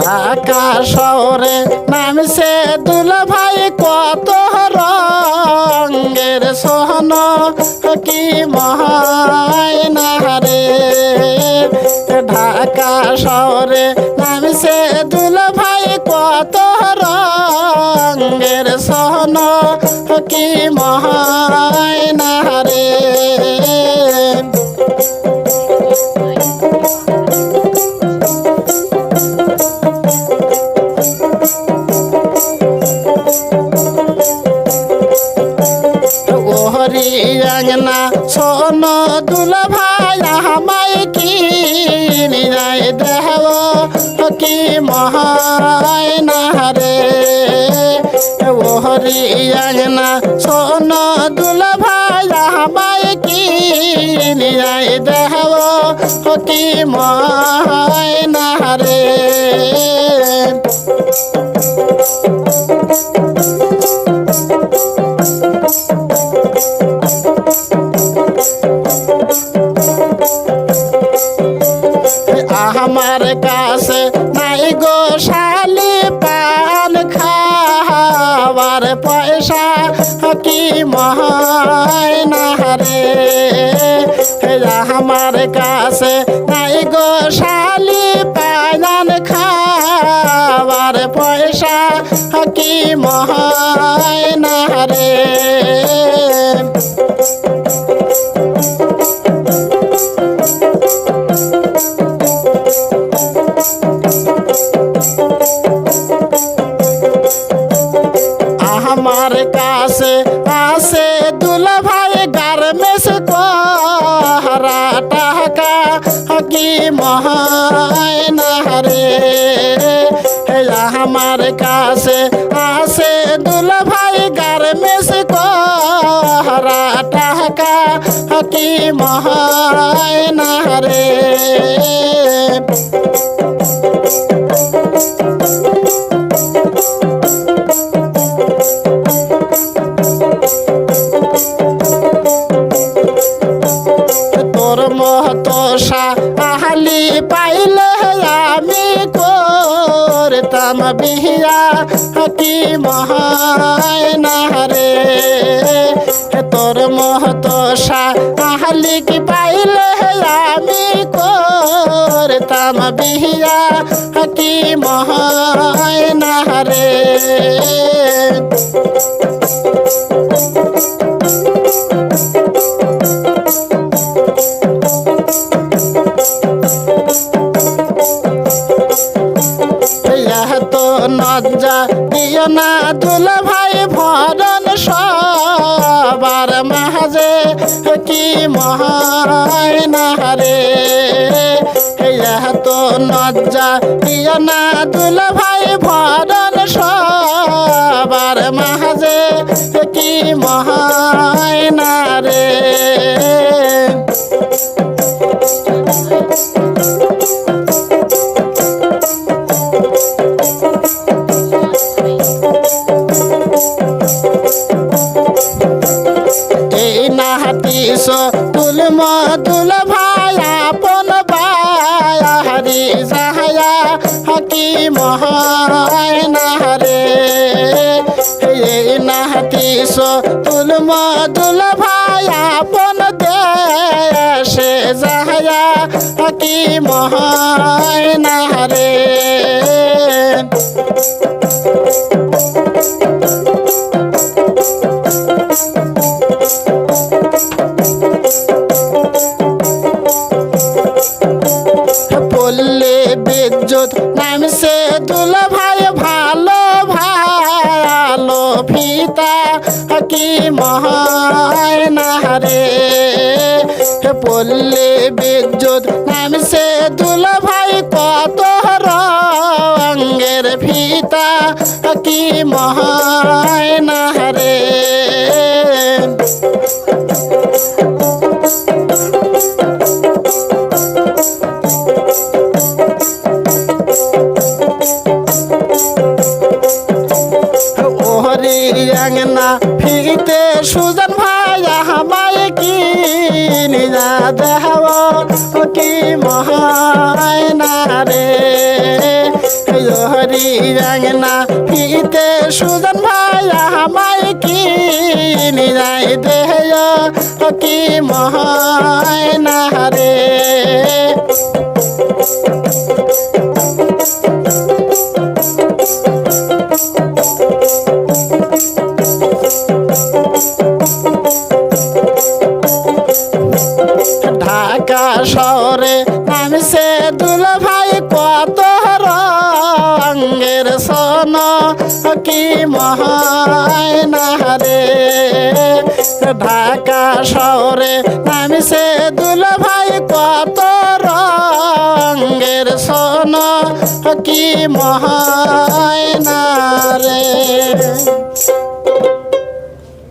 ঢাকা শহরে নামছে দুল ভাই, কত রঙের সোহন, কি মহায়না রে ঢাকা শহরে নামছে দুল ভাই, কত রঙের সোহন, কি মহায়না আমায় কি নিরাই দেহব কি মহায় না রে ওহরি আঙনা সোন দুল ভাই আমায় কি নিরাই দেহব কি মহায় নাই গো শালি পান খাবার পয়সা কি মহায় না রে আমার কাছে নাই গো শালি পান খাবার পয়সা কি মহায় না রে দুল ভাই গার্মেন্টস করা টাকা কি মহায় না রে? আমার কাছে আসে দুল ভাই গার্মেন্টস করা টাকা কি মহায় করতাম বিহিয়া অতি মহায় না রে তোর মহতো আহলি কি পাইলে আমি করতাম বিহিয়া অতি মহায় না না দুল ভাই ভরণ সবার মাঝে, কি মহায় না রে? তো নজ্জা দিও না দুল ভাই ভরণ সবার মাঝে, কি মহায় নাহাতিস তুল মধুল ভাই আপন বায়ারি যাহায়া হকি মহায় নারে এই নাহাতিস তুল মধুল ভাই আপন দেশে যাহায়া, হকি মহায় নারে মহায় না রে পল্লে বিদ্যুৎ নামছে দুল ভাই, কত রঙের ফিতা, কি মহায় না রে ওহরি আঙ্গনা ফিতে দেহ কি মহায়নারে হরি রাঙনা পিতে সুজন ভাইয়া আমায় কি নিরাই দেহ কি মহায়নারে কত রঙের সোন কি মহায়না রে ঢাকা শহরে নামছে দুল ভাই কত রঙের সোন কি মহায়না রে